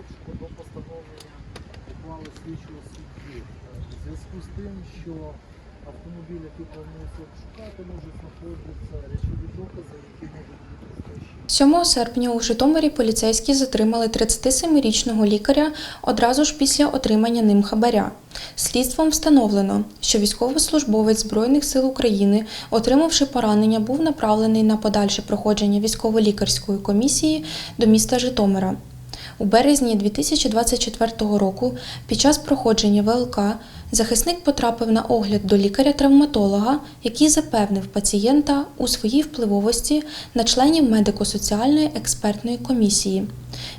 обшуку до постановлення ухвали слідчого судді. У е, зв'язку з тим, що автомобіль, який планується обшукати, можуть знаходитися речові докази, які можуть бути 7 серпня у Житомирі поліцейські затримали 37-річного лікаря одразу ж після отримання ним хабаря. Слідством встановлено, що військовослужбовець Збройних сил України, отримавши поранення, був направлений на подальше проходження військово-лікарської комісії до міста Житомира. У березні 2024 року під час проходження ВЛК захисник потрапив на огляд до лікаря-травматолога, який запевнив пацієнта у своїй впливовості на членів медико-соціальної експертної комісії.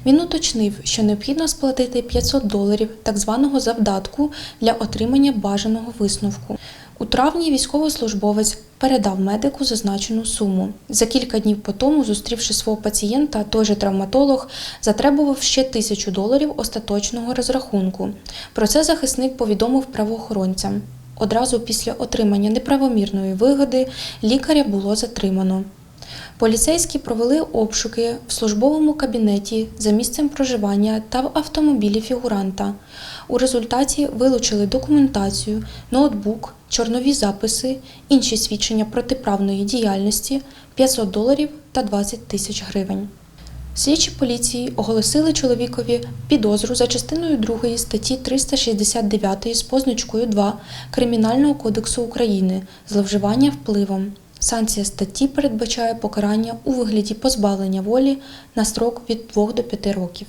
Він уточнив, що необхідно сплатити 500 доларів так званого завдатку для отримання бажаного висновку. У травні військовослужбовець передав медику зазначену суму. За кілька днів по тому, зустрівши свого пацієнта, той же травматолог затребував ще тисячу доларів остаточного розрахунку. Про це захисник повідомив правоохоронцям. Одразу після отримання неправомірної вигоди лікаря було затримано. Поліцейські провели обшуки в службовому кабінеті за місцем проживання та в автомобілі фігуранта. У результаті вилучили документацію, ноутбук, чорнові записи, інші свідчення протиправної діяльності, 500 доларів та 20 тисяч гривень. Слідчі поліції оголосили чоловікові підозру за частиною 2 статті 369 з позначкою 2 Кримінального кодексу України зловживання впливом. Санкція статті передбачає покарання у вигляді позбавлення волі на строк від 2 до 5 років.